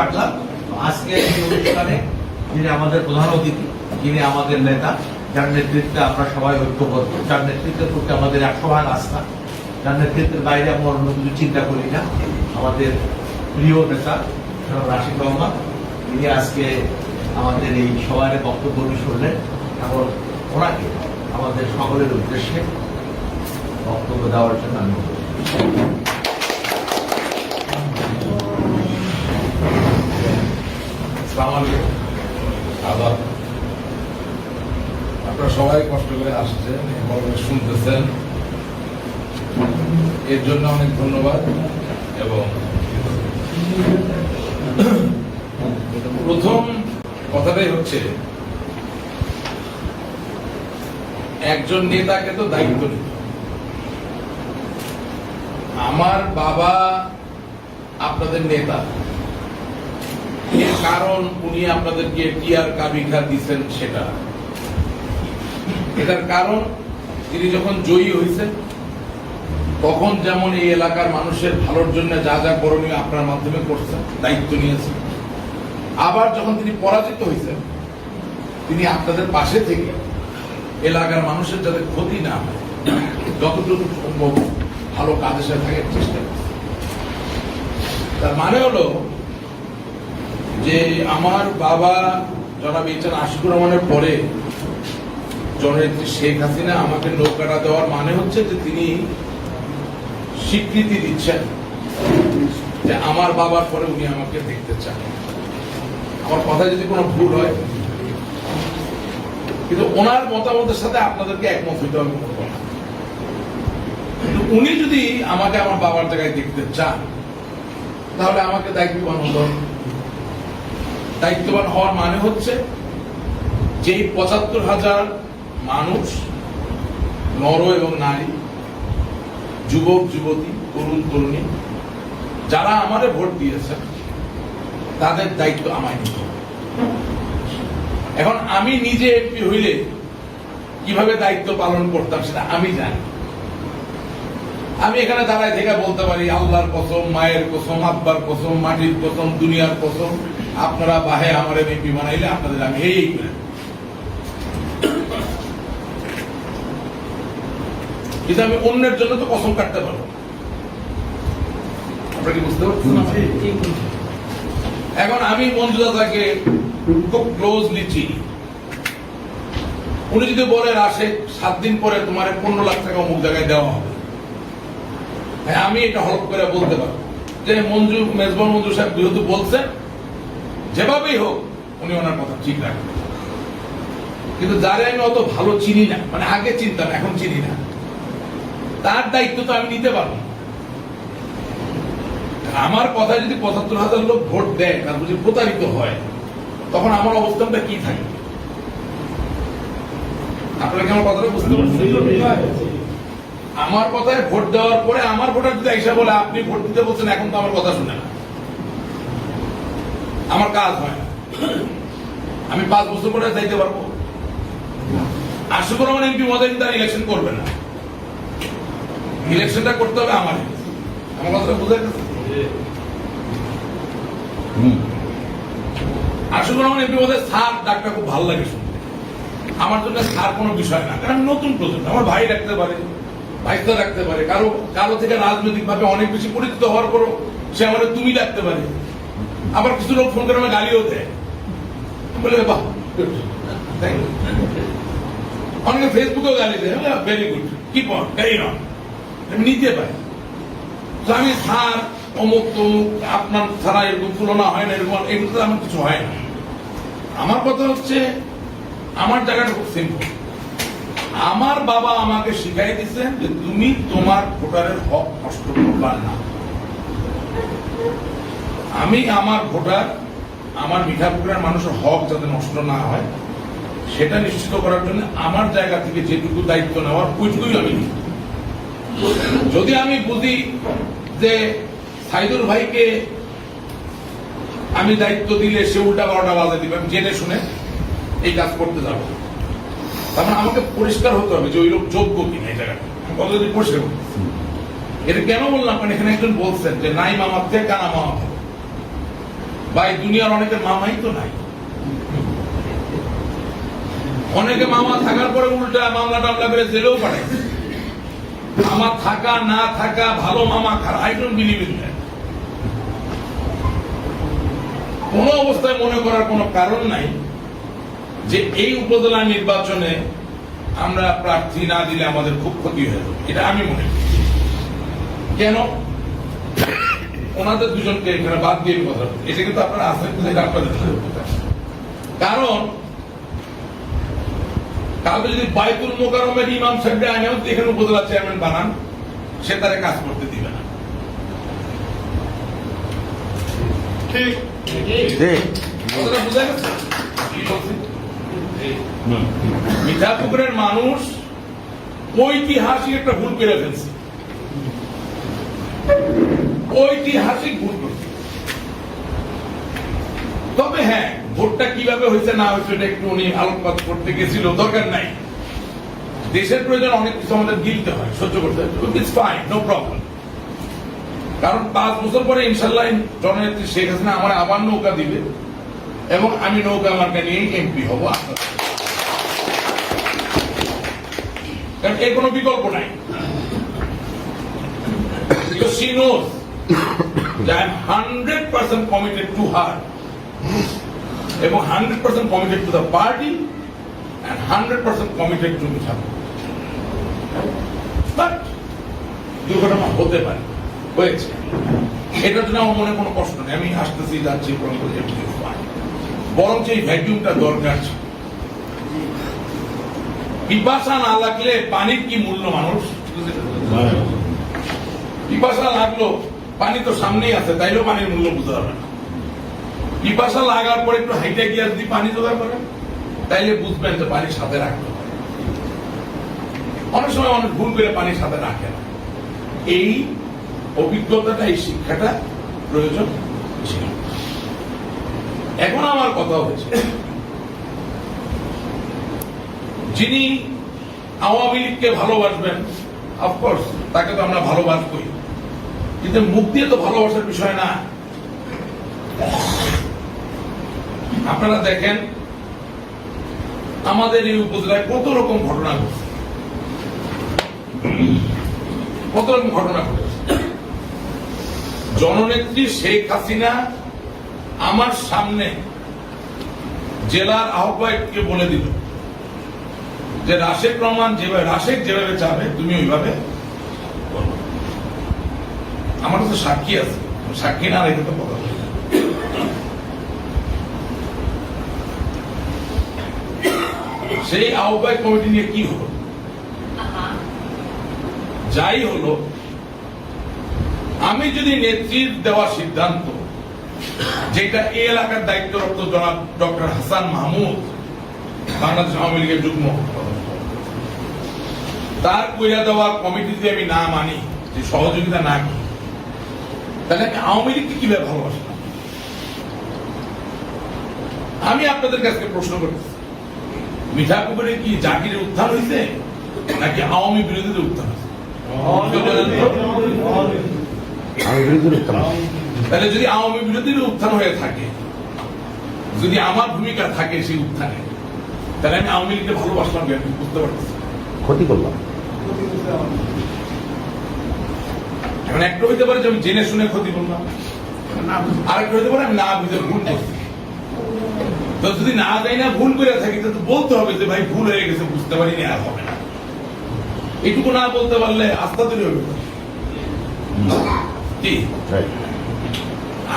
রাখলাম। আজকে অনুষ্ঠানে যিনি আমাদের প্রধান অতিথি, যিনি আমাদের নেতা, যার নেতৃত্বে আমরা সবাই ঐক্যবদ্ধ, যার নেতৃত্বের প্রতি আমাদের একশো ভাগ আস্থা যার নেতৃত্বের বাইরে আমরা অন্য কিছু চিন্তা করি না। আমাদের প্রিয় নেতা রাশিদ রহমান তিনি আজকে আমাদের এই সবার বক্তব্য শুনলেন এবং ওনাকে আমাদের সকলের উদ্দেশ্যে বক্তব্য দেওয়ার জন্য আমি আপনারা সবাই কষ্ট করে আসছেন শুনতেছেন। এর জন্য অনেক ধন্যবাদ এবং প্রথম কথাটাই হচ্ছে, একজন নেতাকে তো দায়িত্ব নিতে আমার বাবা আপনাদের নেতা। কারণ উনি আপনাদেরকে টিয়ার কাবিঘা দিচ্ছেন সেটা। এটার কারণ, তিনি যখন জয়ী হয়েছেন তখন যেমন এই এলাকার মানুষের ভালোর জন্য যা যা করণীয় আপনার মাধ্যমে করছেন, দায়িত্ব নিয়েছেন। আবার যখন তিনি পরাজিত হয়েছেন তিনি আপনাদের পাশে থেকে এলাকার মানুষের যাতে ক্ষতি না যতটুকু সম্ভব ভালো কাজের সাথে থাকার চেষ্টা করছে তার মানে হলো যে আমার বাবা জনাব এইচান আশিকুর রহমানের পরে জননেত্রী শেখ হাসিনা আমাকে নৌকাটা দেওয়ার মানে হচ্ছে যে তিনি স্বীকৃতি দিচ্ছেন যে আমার বাবার পরে উনি আমাকে দেখতে চান আমার কথায় যদি কোনো ভুল হয়, কিন্তু ওনার মতামতের সাথে আপনাদেরকে একমত হইতে হবে কোনো কথা। কিন্তু উনি যদি আমাকে আমার বাবার জায়গায় দেখতে চান, তাহলে আমাকে দায়িত্ববান হতে হবে দায়িত্ববান হওয়ার মানে হচ্ছে যেই পঁচাত্তর হাজার মানুষ, নর এবং নারী, যুবক, যুবতী, তরুণ, তরুণী, যারা আমারে ভোট দিয়েছে, তাদের দায়িত্ব আমায় নিতে। এখন আমি নিজে এমপি হইলে কীভাবে দায়িত্ব পালন করতাম সেটা আমি জানি আমি এখানে দাঁড়ায় থেকে বলতে পারি, আল্লাহর কসম, মায়ের কসম, আব্বার কসম, মাটির কসম, দুনিয়ার কসম আপনারা বাহে আমার এমপি বানাইলে আপনাদের আমি এই করে। কিন্তু আমি অন্যের জন্য তো কসম কাটতে পারব। আপনারা কি বুঝতে পারছেন? এখন আমি মঞ্জুদাকে খুব ক্লোজলি চিনি। উনি যদি বলেন আসে সাত দিন পরে তোমার পনেরো লাখ টাকা অমুক জায়গায় দেওয়া হবে। হ্যাঁ আমি এটা হলপ করে বলতে পারব। যে মঞ্জু মেজবান মঞ্জু সাহেব যেহেতু বলছেন যেভাবেই হোক, উনি ওনার কথা ঠিক রাখবেন কিন্তু যারে আমি অত ভালো চিনি না মানে আগে চিনতাম, এখন চিনি না, তার দায়িত্ব তো আমি নিতে পারব। আমার কথা যদি পঁচাত্তর হাজার লোক ভোট দেয়, তার যদি প্রতারিত হয়, তখন আমার অবস্থানটা কি থাকে? আপনারা কি আমার কথাটা বুঝতে পারছেন? আমার কথায় ভোট দেওয়ার পরে আমার ভোটার যদি এসে বলে, আপনি ভোট দিতে বলছেন, এখন তো আমার কথা শুনে না। আমার কাজ হয়। আমি পাঁচ বছর পরে যাইতে পারব। আশিকুর রহমান এমপি মজাই তার ইলেকশন করবে না। ইলেকশনটা করতে হবে আমার। আমার কথাটা বুঝে এমপি স্যার ডাকটা খুব ভালো লাগে শুনতে। আমার জন্য স্যার কোনো বিষয় না। কারণ নতুন প্রজন্ম। আমার ভাই রাখতে পারে ভাইস্তা রাখতে পারে। কারও কারও থেকে রাজনৈতিক ভাবে অনেক বেশি পরিচিত হওয়ার পরও সে আমার তুমি রাখতে পারে। আবার কিছু লোক ফোন করে আমার গালিও দেয়। বলে বাহ good, thank you." অনেকে ফেসবুকেও গালি দেয় ভেরি গুড কি ক্যারি অন আমি নিতে পারি তো আমি স্যার অমুক তমুক আপনার ছাড়া এরকম তুলনা হয় না এরকম এগুলো আমার কিছু হয় না। আমার কথা হচ্ছে আমার জায়গাটা খুব সিম্পল আমার বাবা আমাকে শিখাই দিচ্ছেন যে তুমি তোমার ভোটারের হক নষ্ট করবার না। আমি আমার ভোটার, আমার মিঠাপুকুরের মানুষের হক যাতে নষ্ট না হয়, সেটা নিশ্চিত করার জন্য আমার জায়গা থেকে যেটুকু দায়িত্ব নেওয়ার ওইটুকুই আমি যদি আমি বুঝি যে সাইদুল ভাইকে আমি দায়িত্ব দিলে সে উল্টা বারোটা বাজে দিবে, আমি জেনে শুনে এই কাজ করতে যাব। তার মানে আমাকে পরিষ্কার হতে হবে যে ওই লোক যোগ্য কিনা এই জায়গাটা। কতদিন পরিষ্কার এটা কেন বললাম? মানে এখানে একজন বলছেন যে নাই মামার থেকে কানা মামা ভালো বা এই দুনিয়ার অনেকের মামাই তো নাই। অনেকে মামা থাকার পরে উল্টা মামলা টামলা করে জেলেও পাঠায়। আমার থাকা, না থাকা, ভালো মামা খারাপ আই ডোন্ট বিলিভ ইন কোন অবস্থায় মনে করার কোনো কারণ নাই যে এই উপজেলা নির্বাচনে আমরা প্রার্থী না দিলে আমাদের খুব ক্ষতি হয়ে যাবে। এটা আমি মনে করি। কেন? ওনাদের দুজনকে এখানে বাদ দিয়ে কথা এটা কিন্তু আপনারা আসলে এটা আপনাদের কারণ কাউকে যদি বাইতুল মোকারমের ইমাম সাহেব আইনেও এখানে উপজেলা চেয়ারম্যান বানান সে তারা কাজ করতে দিবে না। ঠিক? কথাটা গেছে? মিঠাপুকুরের মানুষ ঐতিহাসিক একটা ভুল করে ফেলছে। ঐতিহাসিক ভুল তবে হ্যাঁ ভোটটা কীভাবে হয়েছে না হয়েছে এটা একটু উনি আলোকপাত করতে গেছিল, দরকার নাই। দেশের প্রয়োজন অনেক কিছু আমাদের গিলতে হয়, সহ্য করতে হয়। ইটস ফাইন নো প্রবলেম কারণ পাঁচ বছর পরে ইনশাল্লাহ জননেত্রী শেখ হাসিনা আমার আবার নৌকা দিবে এবং আমি নৌকা মার্কা নিয়েই এমপি হব। আশা কারণ এর কোনো বিকল্প নাই। She knows that committed to her এবং hundred percent committed to the party and hundred percent committed to Mitha but দুর্ঘটনা হতে পারে হয়েছে। এটার জন্য আমার মনে কোনো কষ্ট নেই। আমি আসতেছি যাচ্ছি কোনো. বরঞ্চ এই ভ্যাকিউমটা দরকার ছিল। পিপাসা না লাগলে পানির কি মূল্য মানুষ? পিপাসা লাগল পানি তো সামনেই আছে, তাইলেও পানির মূল্য বুঝতে পারবে না। পিপাসা লাগার পরে একটু হাইটে গিয়ে যদি পানি জোগাড় করেন তাইলে বুঝবেন যে পানি সাথে রাখতে হবে। অনেক সময় অনেক ভুল করে পানি সাথে রাখে না। এই অভিজ্ঞতাটা, এই শিক্ষাটা প্রয়োজন ছিল। এখন আমার কথা হচ্ছে যিনি আওয়ামী লীগকে ভালোবাসবেন অফকোর্স তাকে তো আমরা ভালোবাসবই। কিন্তু দিয়ে তো ভালোবাসার বিষয় না আপনারা দেখেন, আমাদের এই উপজেলায় কত রকম ঘটনা ঘটছে কত রকম ঘটনা ঘটেছে জননেত্রী শেখ হাসিনা আমার সামনে জেলার আহ্বায়ককে বলে দিল যে রাশেক রহমান যেভাবে রাশেক যেভাবে চাবে, তুমি ওইভাবে। আমার তো সাক্ষী আছে। সাক্ষী না রেখে তো কথা সেই আহ্বায়ক কমিটি নিয়ে কি হলো? যাই হলো আমি যদি নেত্রীর দেওয়া সিদ্ধান্ত যেটা এই এলাকার দায়িত্বরত জনাব ডক্টর হাসান মাহমুদ বাংলাদেশ আওয়ামী লীগের যুগ্ম তার কইরা দেওয়া কমিটি যদি আমি না মানি যে সহযোগিতা না করি তাহলে আমি আওয়ামী লীগকে কীভাবে ভালোবাসলাম আমি আপনাদের কাছে প্রশ্ন করতেছি মিঠাপুকুরে কি জাকিরের উত্থান হয়েছে নাকি আওয়ামী বিরোধীদের উত্থান হয়েছে তাহলে যদি আওয়ামী বিরোধীর উত্থান হয়ে থাকে যদি আমার ভূমিকা থাকে সেই উত্থানে তাহলে আমি আওয়ামী লীগকে ভালোবাসলাম বুঝতে পারতেছি ক্ষতি করলাম। এখন একটা হইতে পারে যে আমি জেনে শুনে ক্ষতি করলাম আরেকটা হইতে পারে আমি না বুঝে ভুল করছি। তো যদি না যাই না ভুল করে থাকি তো বলতে হবে যে ভাই ভুল হয়ে গেছে বুঝতে পারিনি আর হবে না। এইটুকু না বলতে পারলে আস্থা তৈরি হবে?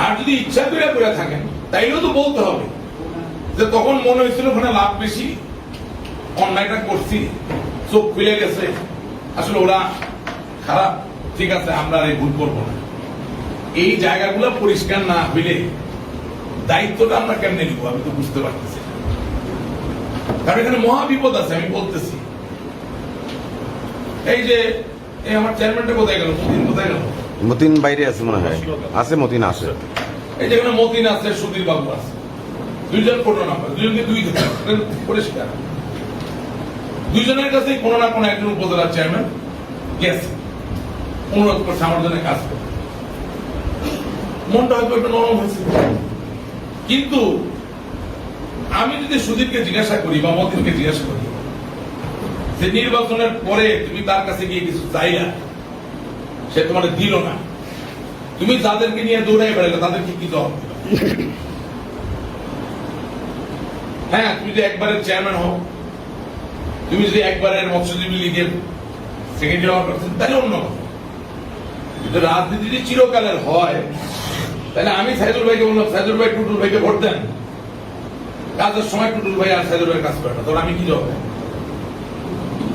আর যদি ইচ্ছা করে করে থাকেন তাইলেও তো বলতে হবে। যে তখন মনে হয়েছিল ওখানে লাভ বেশি অন্যায়টা করছি চোখ খুলে গেছে। আসলে ওরা খারাপ। ঠিক আছে আমরা আর এই ভুল করব না। এই জায়গাগুলো পরিষ্কার না হইলে দায়িত্বটা আমরা কেমনে নিব আমি তো বুঝতে পারতেছি কারণ এখানে মহা বিপদ আছে আমি বলতেছি। এই যে এই আমার চেয়ারম্যানটা কোথায় গেল? মতিন কোথায় গেল? মতিন বাইরে আছে মনে হয়। আছে মতিন আছে। এই যেখানে মতিন আছে সুধীর বাবু আছে। দুইজন কোনো নাম্বার দুজনকে দুই পরিষ্কার। দুইজনের কাছে কোনো না কোনো একজন উপজেলা চেয়ারম্যান গেছে। অনুরোধ করছে, আমার জন্য কাজ করতে মনটা হয়তো একটু নরম হয়েছে। কিন্তু আমি যদি সুদীপকে জিজ্ঞাসা করি বা মতিনকে জিজ্ঞাসা করি যে নির্বাচনের পরে তুমি তার কাছে গিয়ে কিছু চাইলা, সে তোমার দিল না। তুমি যাদেরকে নিয়ে দৌড়াই বেড়ালে তাদেরকে কি জবাব হ্যাঁ তুমি যদি একবারের চেয়ারম্যান হও, তুমি যদি একবারের মৎস্যজীবী লীগের সেক্রেটারি হওয়ার করছেন তাহলে অন্য কথা। কিন্তু রাজনীতি যদি চিরকালের হয় তাহলে আমি সাইদুল ভাইকে বললাম সাইদুল ভাই টুটুল ভাইকে ভোট দেন। কাজের সময় টুটুল ভাই আর সাইদুল ভাই কাজ করে না। তখন আমি কি জবাব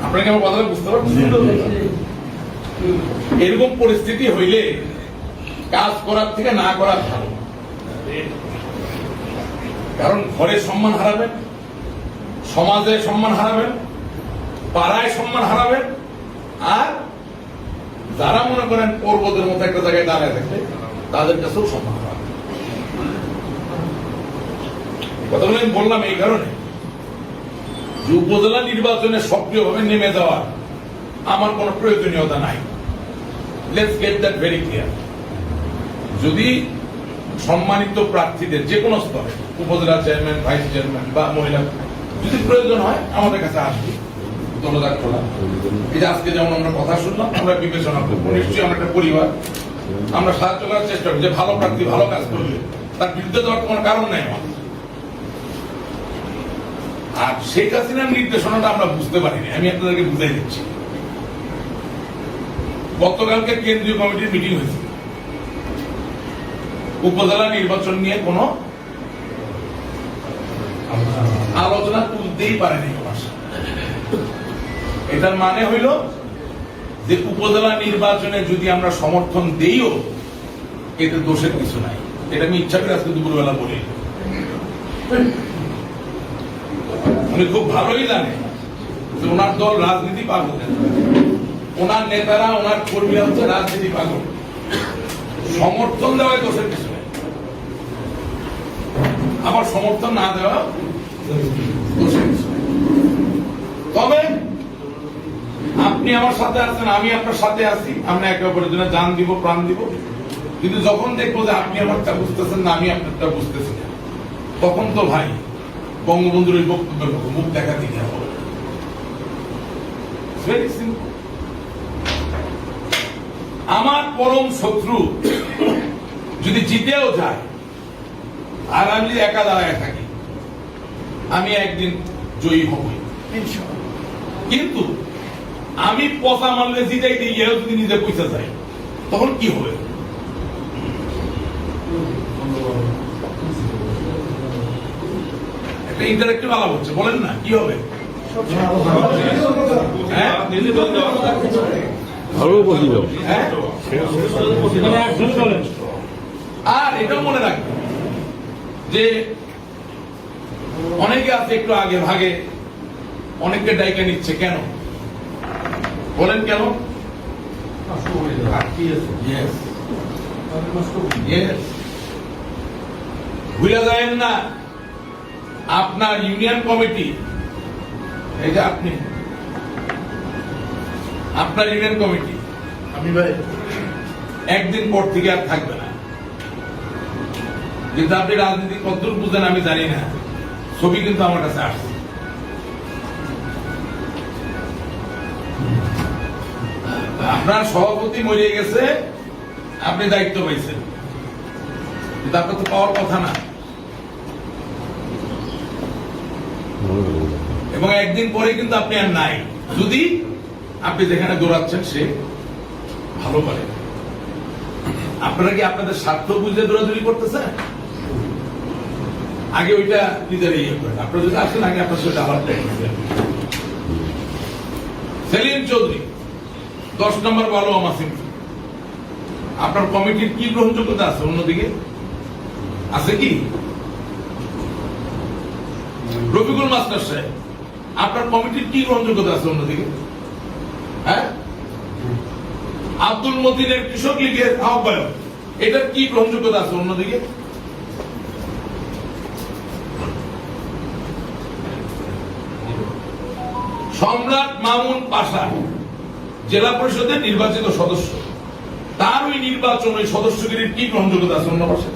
আপনাকে আমার কথাটা বুঝতে পারছেন? এরকম পরিস্থিতি হইলে কাজ করার থেকে না করা ভালো। কারণ ঘরে সম্মান হারাবেন সমাজে সম্মান হারাবেন পাড়ায় সম্মান হারাবেন আর যারা মনে করেন পর্বতের মতো একটা জায়গায় দাঁড়ায় থাকবে, তাদের কাছেও সম্মান কথাগুলো আমি বললাম এই কারণে। যে উপজেলা নির্বাচনে সক্রিয়ভাবে নেমে যাওয়ার আমার কোনো প্রয়োজনীয়তা নাই। Let's get that very clear যদি সম্মানিত প্রার্থীদের যে কোনো স্তরে, উপজেলা চেয়ারম্যান ভাইস চেয়ারম্যান বা মহিলা, যদি প্রয়োজন হয়, আমাদের কাছে আসবে। দলদার খোলা এই যে আজকে যেমন আমরা কথা শুনলাম, আমরা বিবেচনা করব। নিশ্চয়ই আমরা একটা পরিবার। আমরা সাহায্য করার চেষ্টা করি যে ভালো প্রার্থী, ভালো কাজ করবে তার বিরুদ্ধে যাওয়ার কোনো কারণ নাই আর শেখ হাসিনার নির্দেশনাটা আমরা বুঝতে পারিনি। আমি আপনাদেরকে বুঝাই দিচ্ছি। গতকালকে কেন্দ্রীয় কমিটির মিটিং হয়েছে। উপজেলা নির্বাচন নিয়ে কোনো আলোচনা তুলতেই পারেনি আমার। এটার মানে হইল যে উপজেলা নির্বাচনে যদি আমরা সমর্থন দেইও, এতে দোষের কিছু নাই। এটা আমি ইচ্ছা করে আজকে দুপুরবেলা বলি। উনি খুব ভালোই জানে যে ওনার দল রাজনীতি পাগল। ওনার নেতারা, ওনার কর্মীরা হচ্ছে রাজনীতি পাগল। সমর্থন দেওয়ায় দোষের কিছু আবার সমর্থন না দেওয়া দোষের। তবে আপনি আমার সাথে আছেন আমি আপনার সাথে আছি। আমরা একে অপরের জন্য জান দিব প্রাণ দিব। কিন্তু যখন দেখব যে আপনি আমারটা বুঝতেছেন না আমি আপনারটা বুঝতেছি না। তখন তো ভাই বঙ্গবন্ধুর ওই বক্তব্যের মতো মুখ দেখা দিতে হবে আমার পরম শত্রু যদি জিতেও যায় আর আমি যদি একা দাঁড়ায় থাকি আমি একদিন জয়ী হবই। কিন্তু আমি পচা মারলে জিতাই দিই এও যদি নিজে পয়সা যায় তখন কি হবে? একটা ইন্টারেক্টিভ আলাপ হচ্ছে বলেন না কি হবে? হ্যাঁ? হ্যাঁ? আর এটাও মনে রাখবেন যে অনেকে আছে একটু আগে ভাগে অনেককে ডাইকা নিচ্ছে কেন? বলেন কেন. ভুলে যাবেন না আপনার ইউনিয়ন কমিটি এই যে আপনি আপনার ইউনিয়ন কমিটি আমি ভাই একদিন পর থেকে আর থাকবে না। কিন্তু আপনি রাজনীতি কতদূর বুঝেন আমি জানি না। ছবি কিন্তু আমার কাছে আসছে। আপনার সভাপতি মরে গেছে, আপনি দায়িত্ব পাইছেন। কিন্তু আপনার তো পাওয়ার কথা না। এবং একদিন পরে কিন্তু আপনি আর নাই। যদি আপনি যেখানে দৌড়াচ্ছেন, সে ভালো করে আপনারা কি আপনাদের স্বার্থ বুঝে দৌড়াদৌড়ি করতেছেন? আগে ওইটা নিজের ইয়ে করেন। আপনারা যদি আসেন, আগে আপনার সাথে আবার। সেলিম চৌধুরী দশ নম্বর বলো আমাসিম আপনার কমিটির কি গ্রহণযোগ্যতা আছে অন্যদিকে আছে কি? রফিকুল মাস্টার সাহেব, আপনার কমিটির কি গ্রহণযোগ্যতা আছে অন্যদিকে হ্যাঁ? আব্দুল মতিনের কৃষক লীগের আহ্বায়ক, এটার কি গ্রহণযোগ্যতা আছে অন্যদিকে সম্রাট মামুন পাশা পরিষদের নির্বাচিত সদস্য। তার ওই নির্বাচন ওই সদস্যগিরির কি গ্রহণযোগ্যতা আছে অন্য পাশে?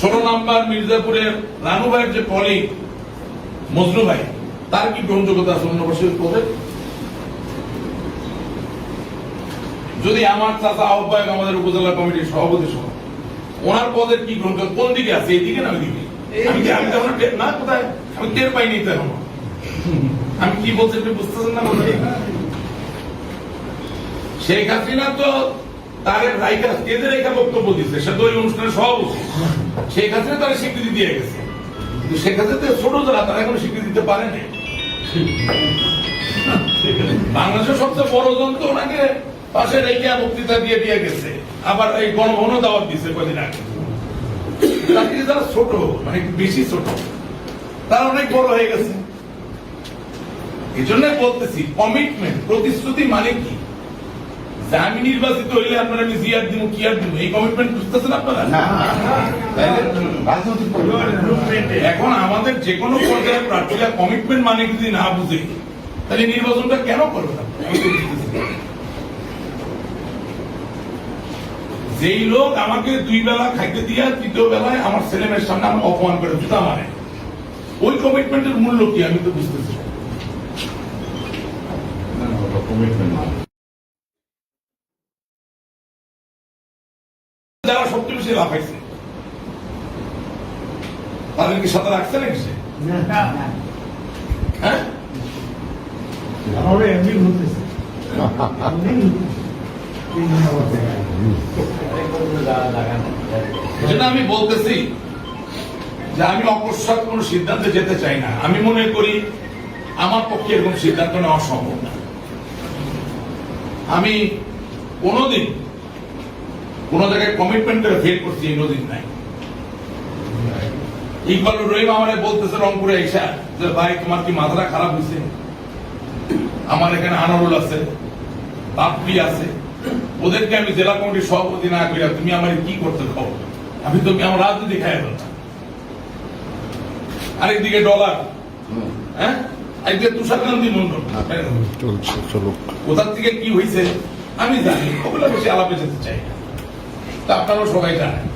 ষোলো নাম্বার মির্জাপুরের রানু ভাইয়ের যে কলিগ মজনু ভাই তার কি গ্রহণযোগ্যতা আছে অন্য বছর পদে? যদি আমার চাচা আহ্বায়ক আমাদের উপজেলা কমিটির সভাপতি সহ ওনার পদের কি গ্রহণযোগ্য কোন দিকে আছে? এইদিকে না ওইদিকে আমি না কোথায়? আমি টের পাইনি তো এখনও। আমি কি বলছি আপনি বুঝতেছেন না বলতে শেখ হাসিনা তো তার রাইকা স্টেজে রেখা বক্তব্য দিচ্ছে সে তো ওই অনুষ্ঠানের সভাপতি। শেখ হাসিনা তার স্বীকৃতি দিয়ে গেছে। শেখ হাসিনা তো ছোট যারা, তারা এখন স্বীকৃতি দিতে পারেনি বাংলাদেশের সবচেয়ে বড় জন ওনাকে পাশে রেখে বক্তৃতা দিয়ে দিয়ে গেছে। আবার এই গণভবন দাওয়াত দিচ্ছে কদিন আগে। তার ছোট মানে বেশি ছোট, তারা অনেক বড় হয়ে গেছে। এই জন্য বলতেছি কমিটমেন্ট প্রতিশ্রুতি মানে কি যে আমি নির্বাচিত হইলে আপনারা আমি জিয়ার দিব কি আর দিব এই কমিটমেন্ট বুঝতেছেন আপনারা এখন আমাদের যে কোনো পর্যায়ে প্রার্থীরা কমিটমেন্ট মানে যদি না বুঝে তাহলে নির্বাচনটা কেন করবে না। যেই লোক আমাকে দুই বেলা খাইতে দিয়া তৃতীয় বেলায় আমার ছেলে মেয়ের সামনে আমাকে অপমান করে জুতা মারে ওই কমিটমেন্টের মূল্য কি আমি তো বুঝতেছি না। যারা সবচেয়ে বেশি লাফাইছে তাদের কি নাকি হ্যাঁ? এমনি ঘুরতেছে। যেটা আমি বলতেছি যে আমি অকস্মাৎ কোন সিদ্ধান্তে যেতে চাই না। আমি মনে করি আমার পক্ষে এরকম সিদ্ধান্ত নেওয়া সম্ভব না। আমি কোনোদিন কোন জায়গায় কমিটমেন্ট করে ফেল করছি এই নদীর নাই ইকবাল রহিম আমার বলতেছে রংপুরে এসা যে ভাই তোমার কি মাথাটা খারাপ হয়েছে আমার এখানে আনারুল আছে বাপ্পি আছে। ওদেরকে আমি জেলা কমিটির সভাপতি না করিয়া তুমি আমার কি করতে খাও? আমি তো আমার রাজনীতি খাই আরেকদিকে ডলার। হ্যাঁ? তুষারকান্তি মন্ডল। চলছে চলুক। কোথার থেকে কি হয়েছে আমি জানি ওগুলো বেশি আলাপে যেতে চাই তা আপনারাও সবাই জানেন?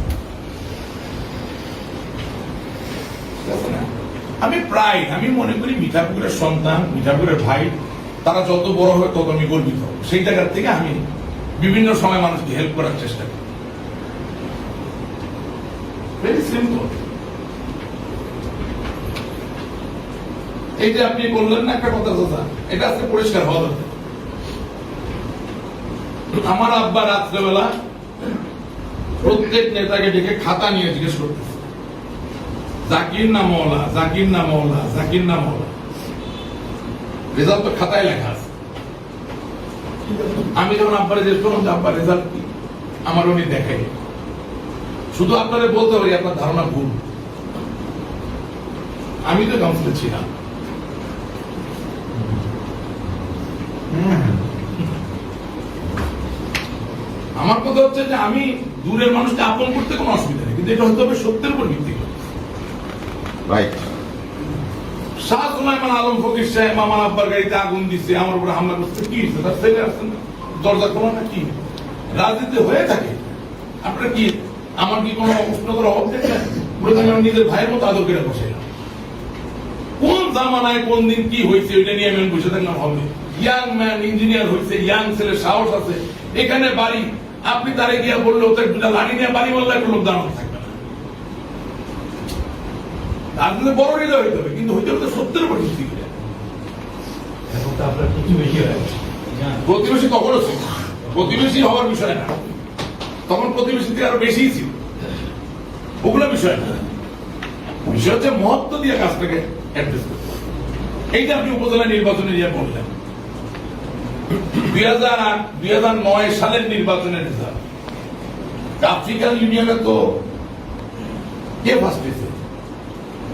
আমি প্রায় আমি মনে করি মিঠাপুরের সন্তান মিঠাপুরের ভাই তারা যত বড় হয় তত আমি গর্বিত। সেই জায়গার থেকে আমি বিভিন্ন সময় মানুষকে হেল্প করার চেষ্টা করি। ভেরি সিম্পল এই যে আপনি বললেন না একটা কথা দাদা এটা আজকে পরিষ্কার হওয়া দরকার। আমার আব্বা রাত্রেবেলা প্রত্যেক নেতাকে ডেকে খাতা নিয়ে জিজ্ঞেস করতেছে। জাকির না মৌলা জাকির না মৌলা জাকির না মৌলা রেজাল্ট তো খাতায় লেখা আছে। আমি যখন আব্বারে জিজ্ঞেস করলাম যে আব্বার রেজাল্ট কি? আমার উনি দেখে শুধু আপনারে বলতে পারি, আপনার ধারণা ভুল। আমি তো কাউন্সিলে ছিলাম। আমার কথা হচ্ছে যে আমি দূরের মানুষকে আপন করতে কোনো অসুবিধা নেই কিন্তু এটা হতে হবে সত্যের উপর ভিত্তি করে। রাইট শাহ সুলাইমান আলম ফকির সাহেব আমার আব্বার গাড়িতে আগুন দিচ্ছে আমার উপরে হামলা করছে কি হয়েছে? তার ছেলে আসছেন না? দরজা খোলা না কি রাজনীতি হয়ে থাকে। আপনারা কি আমার কি কোনো অভাব আমি নিজের ভাইয়ের মতো আদর করে বসাইলাম কোন জামানায় কোন দিন কি হয়েছে ওইটা নিয়ে আমি বসে থাকলাম হবে ইয়াং ম্যান ইঞ্জিনিয়ার হয়েছে ইয়াং ছেলে সাহস আছে। এখানে বাড়ি। আপনি তারে গিয়া বললে ওদের দুটা লাড়ি নিয়ে বাড়ি বললে একটা লোক দাঁড়ানো থাকবে না। রাজনীতি বড় হৃদয় হইতে হবে কিন্তু হইতে হবে সত্যের উপর ভিত্তি করে প্রতিবেশী কখনো ছিল প্রতিবেশী হওয়ার বিষয় না। তখন প্রতিবেশী আরও বেশি ছিল। ওগুলো বিষয় না। বিষয় হচ্ছে মহত্ব দিয়ে কাজটাকে অ্যাড্রেস করতে এইটা আপনি উপজেলা নির্বাচনে নিয়ে বললেন। দুই হাজার আট দুই হাজার নয় সালের নির্বাচনের রেজাল্ট। আফ্রিকান ইউনিয়নে তো কে ফার্স্ট হয়েছে?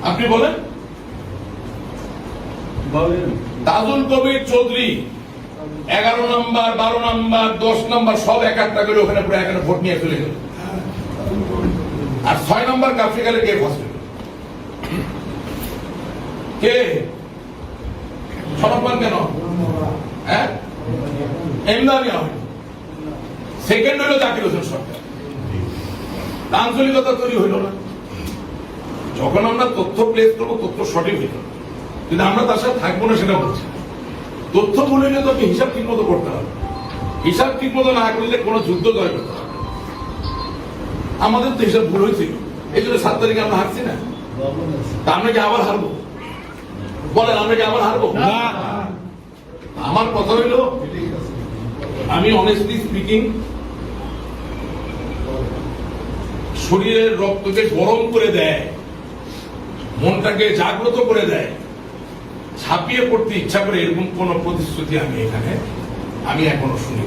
আপনি বলেন। তাজুল কবির চৌধুরী এগারো নাম্বার বারো নাম্বার দশ নাম্বার সব এক একটা করে ওখানে পুরো এখানে ভোট নিয়ে চলে গেল। আর ছয় নাম্বার কাফ্রিকালে কে ফার্স্ট হলো? কে? কেন? হ্যাঁ? এমদানি হবে। সেকেন্ড হলো জাকির হোসেন সরকার। আঞ্চলিকতা তৈরি হইল না। যখন আমরা তথ্য প্লেস করব তথ্য সঠিক হবে। কিন্তু আমরা তার সাথে থাকব না সেটা বলছি। তথ্য বলে তো আপনি হিসাব ঠিক মতো করতে হবে। হিসাব ঠিক মতো না করলে কোনো যুদ্ধ জয় করতে হবে আমাদের তো হিসাব ভুল হয়েছিল। এই জন্য সাত তারিখে আমরা হারছি না। তা আমরা কি আবার হারবো? বলেন আমরা কি আবার হারবো? আমার কথা হইল আমি অনেস্টলি স্পিকিং শরীরের রক্তকে গরম করে দেয়, মনটাকে জাগ্রত করে দেয় ছাপিয়ে পড়তে ইচ্ছা করে, এরকম কোন প্রতিশ্রুতি আমি এখানে, আমি এখনও শুনি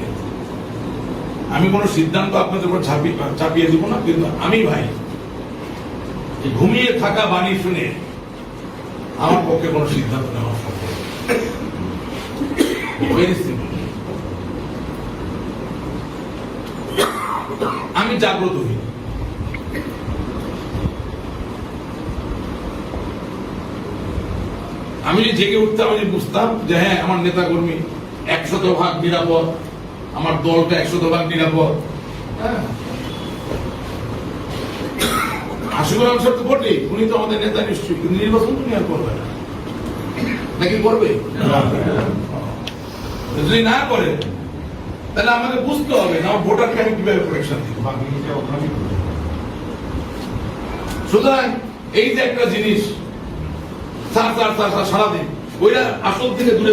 আমি কোন সিদ্ধান্ত আপনাদের উপর ছাপিয়ে চাপিয়ে দিব না, কিন্তু আমি ভাই ঘুমিয়ে থাকা বাণী শুনে আমার পক্ষে কোনো সিদ্ধান্ত নেওয়া সম্ভব সিম্পল আমি জাগ্রত হই। আমি যদি জেগে উঠতাম আমি বুঝতাম যে হ্যাঁ আমার নেতা কর্মী একশত ভাগ নিরাপদ আমার দলটা একশত ভাগ নিরাপদ। হ্যাঁ। আশিকুর আনসার তো বটে উনি তো আমাদের নেতা নিশ্চয়ই কিন্তু নির্বাচন তো আর করবে না। নাকি করবে? যদি না করে তাহলে আমাকে বুঝতে হবে না ভোটারকে আমি কীভাবে প্রোটেকশন দিব? সুতরাং এই যে একটা জিনিস সার সার সারাদিন, ওইটা আসল থেকে দূরে